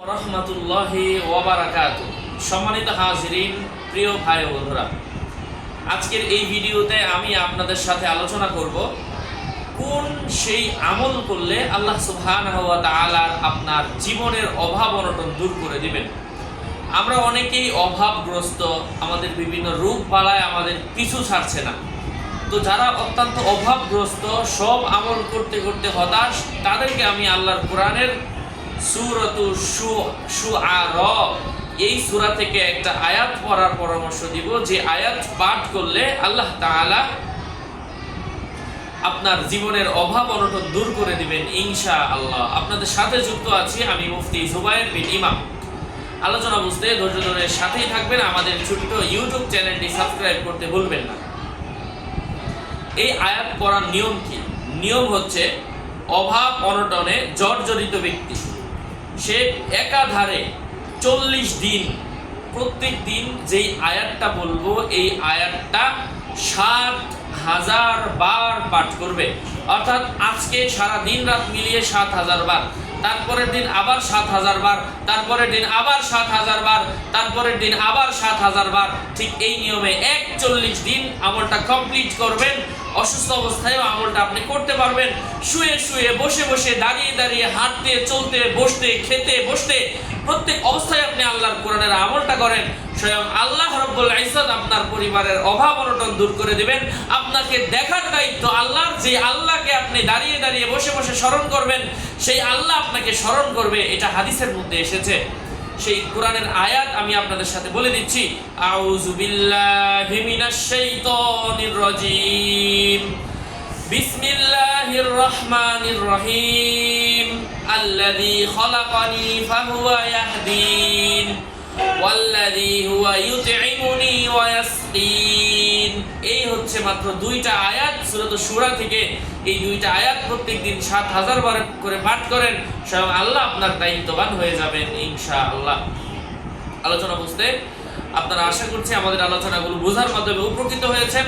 রহমতুল্লাহি ওয়াবারাকাত সম্মানিত হাজিরিন, প্রিয় ভাই বন্ধুরা, আজকের এই ভিডিওতে আমি আপনাদের সাথে আলোচনা করব কোন সেই আমল করলে আল্লাহ সুবহানাহু ওয়া তাআলা আপনার জীবনের অভাব অনটন দূর করে দিবেন। আমরা অনেকেই অভাবগ্রস্ত, আমাদের বিভিন্ন রোগ বালায় আমাদের পিছু ছাড়ছে না। তো যারা অত্যন্ত অভাবগ্রস্ত, সব আমল করতে করতে হতাশ, তাদেরকে আমি আল্লাহর কোরআনের সুরতু সু এই সূরা থেকে একটা আয়াত পড়ার পরামর্শ দিব। যে আয়াত পাঠ করলে আল্লাহ তাআলা আপনার জীবনের অভাব অনটন দূর করে দিবেন ইনশা আল্লাহ আপনাদের সাথে যুক্ত আছি আমি মুফতি জুবাইর বিন ইমাম। আলোচনা বুঝতে ধৈর্য ধরে সাথেই থাকবেন। আমাদের ছোট্ট ইউটিউব চ্যানেলটি সাবস্ক্রাইব করতে ভুলবেন না। এই আয়াত পড়ার নিয়ম কি? নিয়ম হচ্ছে অভাব অনটনে জর্জরিত ব্যক্তি। সে একাধারে চল্লিশ দিন, প্রত্যেক দিন যেই আয়াতটা বলব, এই আয়াতটা সাত হাজার বার পাঠ করবে। অর্থাৎ আজকে সারা দিন রাত মিলিয়ে সাত হাজার বার। তারপরের দিন আবার সাত হাজার বার, তারপরের দিন আবার সাত হাজার বার, তারপরের দিন আবার সাত হাজার বার। ঠিক এই নিয়মে একচল্লিশ দিন আমলটা কমপ্লিট করবেন। অসুস্থ অবস্থায়ও আমলটা আপনি করতে পারবেন। শুয়ে শুয়ে, বসে বসে, দাঁড়িয়ে দাঁড়িয়ে, হাঁটতে, চলতে, বসতে, খেতে, বসতে প্রত্যেক অবস্থায় আপনি আল্লাহর কোরআনের আমলটা করেন। স্বয়ং আল্লাহ রব্বুল ইজ্জত আপনার পরিবারের অভাব অনটন দূর করে দিবেন। আপনাকে দেখার দায়িত্ব আল্লাহর, যে আল্লাহকে আপনি দাঁড়িয়ে দাঁড়িয়ে বসে বসে স্মরণ করবেন, সেই আল্লাহ আপনাকে স্মরণ করবে। এটা হাদিসের মধ্যে এসেছে। সেই কোরআনের আয়াত আমি আপনাদের সাথে বলে দিচ্ছি। আউযু বিল্লাহি মিনাশ শাইতানির রাজিম। বিসমিল্লাহির রহমানির রহিম। আল্লাযী খলাকানি ফাহুয়া ইয়াহদিন। ওয়াল্লাযী হুয়া ইউতঈমুনি ওয়া ইয়াসকিন। এই হচ্ছে মাত্র দুইটা আয়াত। সুরত সুরা থেকে এই দুইটা আয়াত প্রত্যেক দিন সাত হাজার বার করে পাঠ করেন, স্বয়ং আল্লাহ আপনার দায়িত্ববান হয়ে যাবেন ইনশা আল্লাহ আলোচনা বুঝতে আপনারা আশা করছি আমাদের আলোচনাগুলো বোঝার মাধ্যমে উপকৃত হয়েছেন।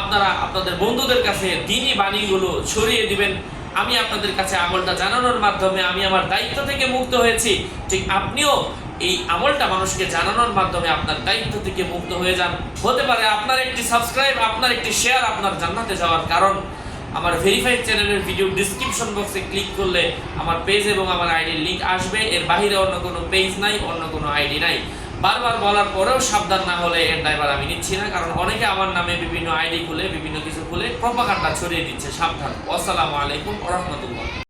আপনারা আপনাদের বন্ধুদের কাছে দিনই বাণীগুলো ছড়িয়ে দিবেন। আমি আপনাদের কাছে আমলটা জানানোর মাধ্যমে আমি আমার দায়িত্ব থেকে মুক্ত হয়েছি। ঠিক আপনিও এই আমলটা মানুষকে জানানোর মাধ্যমে আপনার দায়িত্ব থেকে মুক্ত হয়ে যান। হতে পারে আপনার একটি সাবস্ক্রাইব আপনার একটি শেয়ার আপনার জান্নাতে যাওয়ার কারণ। আমার ভেরিফাইড চ্যানেলের ভিডিও ডিসক্রিপশন বক্সে ক্লিক করলে আমার পেজ এবং আমার আইডির লিংক আসবে। এর বাইরে অন্য কোনো পেজ নাই, অন্য কোনো আইডি নাই। বারবার বলার পরেও সাবধান না হলে এর ড্রাইভার আমি নিচ্ছি না, কারণ অনেকে আমার নামে বিভিন্ন আইডি খুলে, বিভিন্ন কিছু খুলে প্রপাকাণ্ডা ছড়িয়ে দিচ্ছে। সাবধান। আসসালামু আলাইকুম রহমতুল্লাহ।